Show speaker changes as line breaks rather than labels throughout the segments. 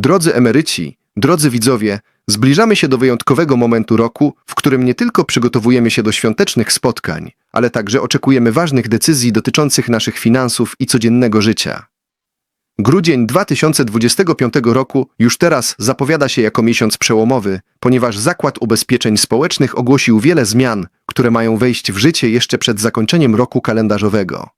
Drodzy emeryci, drodzy widzowie, zbliżamy się do wyjątkowego momentu roku, w którym nie tylko przygotowujemy się do świątecznych spotkań, ale także oczekujemy ważnych decyzji dotyczących naszych finansów i codziennego życia. Grudzień 2025 roku już teraz zapowiada się jako miesiąc przełomowy, ponieważ Zakład Ubezpieczeń Społecznych ogłosił wiele zmian, które mają wejść w życie jeszcze przed zakończeniem roku kalendarzowego.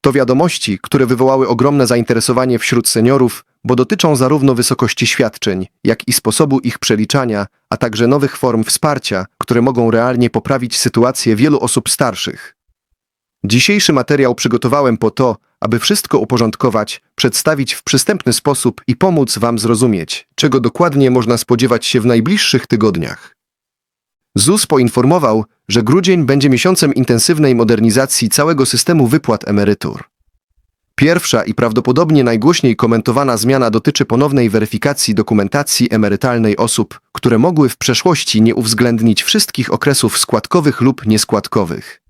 To wiadomości, które wywołały ogromne zainteresowanie wśród seniorów, bo dotyczą zarówno wysokości świadczeń, jak i sposobu ich przeliczania, a także nowych form wsparcia, które mogą realnie poprawić sytuację wielu osób starszych. Dzisiejszy materiał przygotowałem po to, aby wszystko uporządkować, przedstawić w przystępny sposób i pomóc Wam zrozumieć, czego dokładnie można spodziewać się w najbliższych tygodniach. ZUS poinformował, że grudzień będzie miesiącem intensywnej modernizacji całego systemu wypłat emerytur. Pierwsza i prawdopodobnie najgłośniej komentowana zmiana dotyczy ponownej weryfikacji dokumentacji emerytalnej osób, które mogły w przeszłości nie uwzględnić wszystkich okresów składkowych lub nieskładkowych.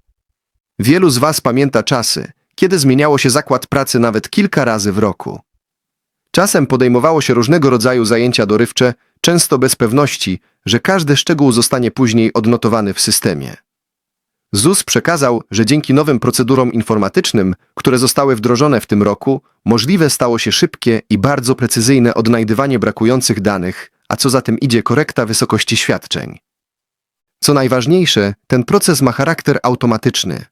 Wielu z Was pamięta czasy, kiedy zmieniało się zakład pracy nawet kilka razy w roku. Czasem podejmowało się różnego rodzaju zajęcia dorywcze, często bez pewności, że każdy szczegół zostanie później odnotowany w systemie. ZUS przekazał, że dzięki nowym procedurom informatycznym, które zostały wdrożone w tym roku, możliwe stało się szybkie i bardzo precyzyjne odnajdywanie brakujących danych, a co za tym idzie korekta wysokości świadczeń. Co najważniejsze, ten proces ma charakter automatyczny.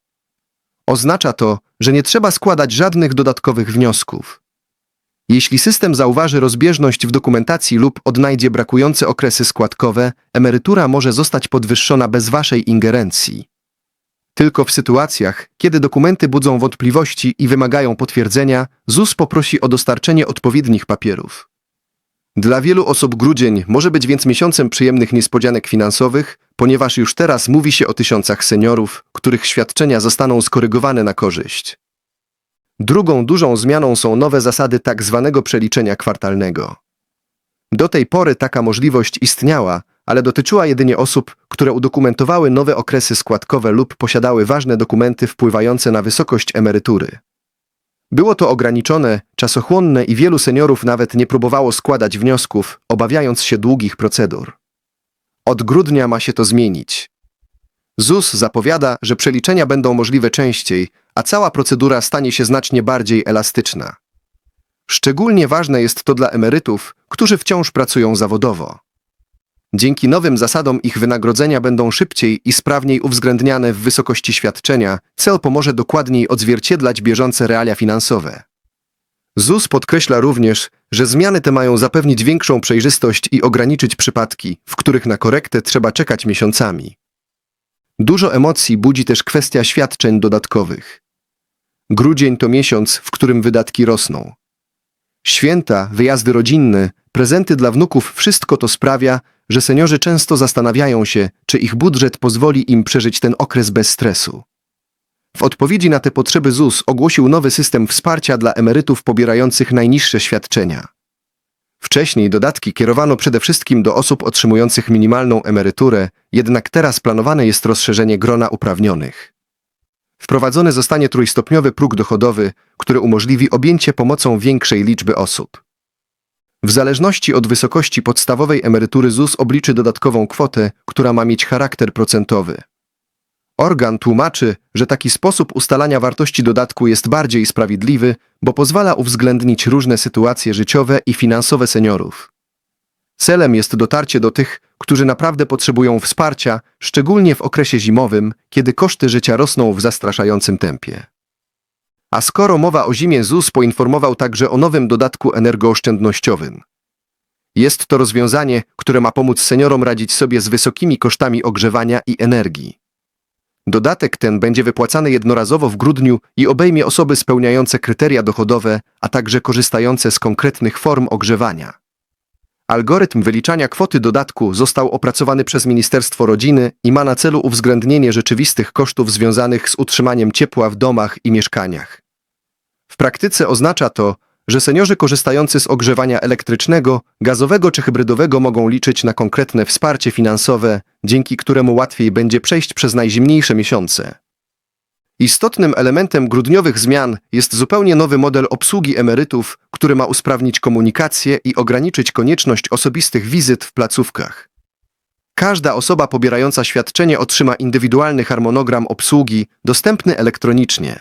Oznacza to, że nie trzeba składać żadnych dodatkowych wniosków. Jeśli system zauważy rozbieżność w dokumentacji lub odnajdzie brakujące okresy składkowe, emerytura może zostać podwyższona bez Waszej ingerencji. Tylko w sytuacjach, kiedy dokumenty budzą wątpliwości i wymagają potwierdzenia, ZUS poprosi o dostarczenie odpowiednich papierów. Dla wielu osób grudzień może być więc miesiącem przyjemnych niespodzianek finansowych, ponieważ już teraz mówi się o tysiącach seniorów, których świadczenia zostaną skorygowane na korzyść. Drugą dużą zmianą są nowe zasady tak zwanego przeliczenia kwartalnego. Do tej pory taka możliwość istniała, ale dotyczyła jedynie osób, które udokumentowały nowe okresy składkowe lub posiadały ważne dokumenty wpływające na wysokość emerytury. Było to ograniczone, czasochłonne i wielu seniorów nawet nie próbowało składać wniosków, obawiając się długich procedur. Od grudnia ma się to zmienić. ZUS zapowiada, że przeliczenia będą możliwe częściej, a cała procedura stanie się znacznie bardziej elastyczna. Szczególnie ważne jest to dla emerytów, którzy wciąż pracują zawodowo. Dzięki nowym zasadom ich wynagrodzenia będą szybciej i sprawniej uwzględniane w wysokości świadczenia, cel pomoże dokładniej odzwierciedlać bieżące realia finansowe. ZUS podkreśla również, że zmiany te mają zapewnić większą przejrzystość i ograniczyć przypadki, w których na korektę trzeba czekać miesiącami. Dużo emocji budzi też kwestia świadczeń dodatkowych. Grudzień to miesiąc, w którym wydatki rosną. Święta, wyjazdy rodzinne, prezenty dla wnuków wszystko to sprawia, że seniorzy często zastanawiają się, czy ich budżet pozwoli im przeżyć ten okres bez stresu. W odpowiedzi na te potrzeby ZUS ogłosił nowy system wsparcia dla emerytów pobierających najniższe świadczenia. Wcześniej dodatki kierowano przede wszystkim do osób otrzymujących minimalną emeryturę, jednak teraz planowane jest rozszerzenie grona uprawnionych. Wprowadzony zostanie trójstopniowy próg dochodowy, który umożliwi objęcie pomocą większej liczby osób. W zależności od wysokości podstawowej emerytury ZUS obliczy dodatkową kwotę, która ma mieć charakter procentowy. Organ tłumaczy, że taki sposób ustalania wartości dodatku jest bardziej sprawiedliwy, bo pozwala uwzględnić różne sytuacje życiowe i finansowe seniorów. Celem jest dotarcie do tych, którzy naprawdę potrzebują wsparcia, szczególnie w okresie zimowym, kiedy koszty życia rosną w zastraszającym tempie. A skoro mowa o zimie, ZUS poinformował także o nowym dodatku energooszczędnościowym. Jest to rozwiązanie, które ma pomóc seniorom radzić sobie z wysokimi kosztami ogrzewania i energii. Dodatek ten będzie wypłacany jednorazowo w grudniu i obejmie osoby spełniające kryteria dochodowe, a także korzystające z konkretnych form ogrzewania. Algorytm wyliczania kwoty dodatku został opracowany przez Ministerstwo Rodziny i ma na celu uwzględnienie rzeczywistych kosztów związanych z utrzymaniem ciepła w domach i mieszkaniach. W praktyce oznacza to, że seniorzy korzystający z ogrzewania elektrycznego, gazowego czy hybrydowego mogą liczyć na konkretne wsparcie finansowe, dzięki któremu łatwiej będzie przejść przez najzimniejsze miesiące. Istotnym elementem grudniowych zmian jest zupełnie nowy model obsługi emerytów, który ma usprawnić komunikację i ograniczyć konieczność osobistych wizyt w placówkach. Każda osoba pobierająca świadczenie otrzyma indywidualny harmonogram obsługi dostępny elektronicznie.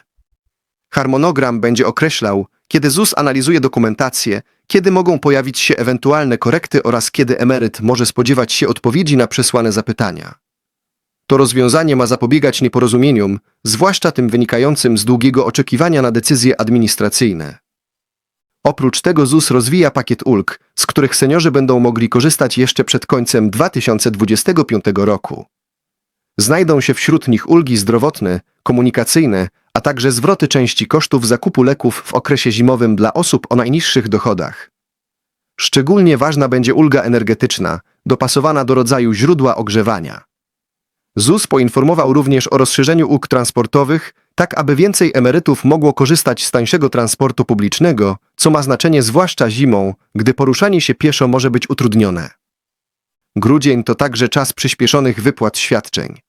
Harmonogram będzie określał, kiedy ZUS analizuje dokumentację, kiedy mogą pojawić się ewentualne korekty oraz kiedy emeryt może spodziewać się odpowiedzi na przesłane zapytania. To rozwiązanie ma zapobiegać nieporozumieniom, zwłaszcza tym wynikającym z długiego oczekiwania na decyzje administracyjne. Oprócz tego ZUS rozwija pakiet ulg, z których seniorzy będą mogli korzystać jeszcze przed końcem 2025 roku. Znajdą się wśród nich ulgi zdrowotne, komunikacyjne, a także zwroty części kosztów zakupu leków w okresie zimowym dla osób o najniższych dochodach. Szczególnie ważna będzie ulga energetyczna, dopasowana do rodzaju źródła ogrzewania. ZUS poinformował również o rozszerzeniu ulg transportowych, tak aby więcej emerytów mogło korzystać z tańszego transportu publicznego, co ma znaczenie zwłaszcza zimą, gdy poruszanie się pieszo może być utrudnione. Grudzień to także czas przyspieszonych wypłat świadczeń.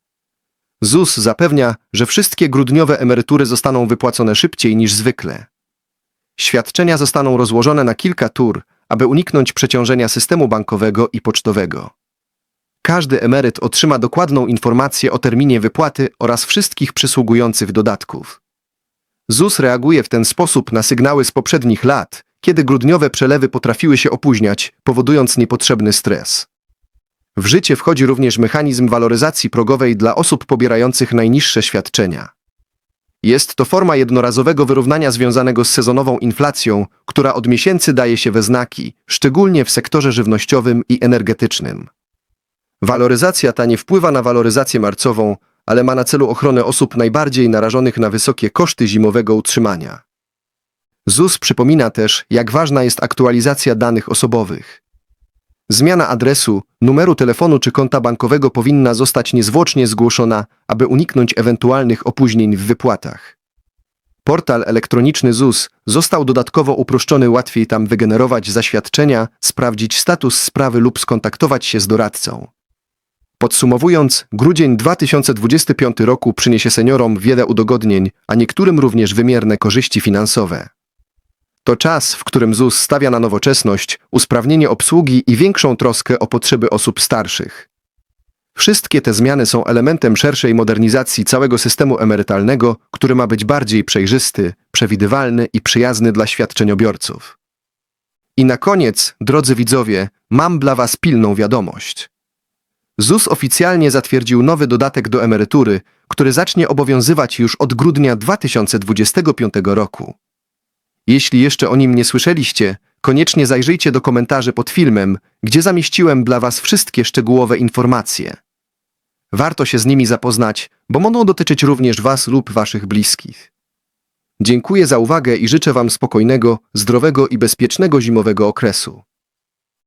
ZUS zapewnia, że wszystkie grudniowe emerytury zostaną wypłacone szybciej niż zwykle. Świadczenia zostaną rozłożone na kilka tur, aby uniknąć przeciążenia systemu bankowego i pocztowego. Każdy emeryt otrzyma dokładną informację o terminie wypłaty oraz wszystkich przysługujących dodatków. ZUS reaguje w ten sposób na sygnały z poprzednich lat, kiedy grudniowe przelewy potrafiły się opóźniać, powodując niepotrzebny stres. W życie wchodzi również mechanizm waloryzacji progowej dla osób pobierających najniższe świadczenia. Jest to forma jednorazowego wyrównania związanego z sezonową inflacją, która od miesięcy daje się we znaki, szczególnie w sektorze żywnościowym i energetycznym. Waloryzacja ta nie wpływa na waloryzację marcową, ale ma na celu ochronę osób najbardziej narażonych na wysokie koszty zimowego utrzymania. ZUS przypomina też, jak ważna jest aktualizacja danych osobowych. Zmiana adresu, numeru telefonu czy konta bankowego powinna zostać niezwłocznie zgłoszona, aby uniknąć ewentualnych opóźnień w wypłatach. Portal elektroniczny ZUS został dodatkowo uproszczony, łatwiej tam wygenerować zaświadczenia, sprawdzić status sprawy lub skontaktować się z doradcą. Podsumowując, grudzień 2025 roku przyniesie seniorom wiele udogodnień, a niektórym również wymierne korzyści finansowe. To czas, w którym ZUS stawia na nowoczesność, usprawnienie obsługi i większą troskę o potrzeby osób starszych. Wszystkie te zmiany są elementem szerszej modernizacji całego systemu emerytalnego, który ma być bardziej przejrzysty, przewidywalny i przyjazny dla świadczeniobiorców. I na koniec, drodzy widzowie, mam dla Was pilną wiadomość. ZUS oficjalnie zatwierdził nowy dodatek do emerytury, który zacznie obowiązywać już od grudnia 2025 roku. Jeśli jeszcze o nim nie słyszeliście, koniecznie zajrzyjcie do komentarzy pod filmem, gdzie zamieściłem dla Was wszystkie szczegółowe informacje. Warto się z nimi zapoznać, bo mogą dotyczyć również Was lub Waszych bliskich. Dziękuję za uwagę i życzę Wam spokojnego, zdrowego i bezpiecznego zimowego okresu.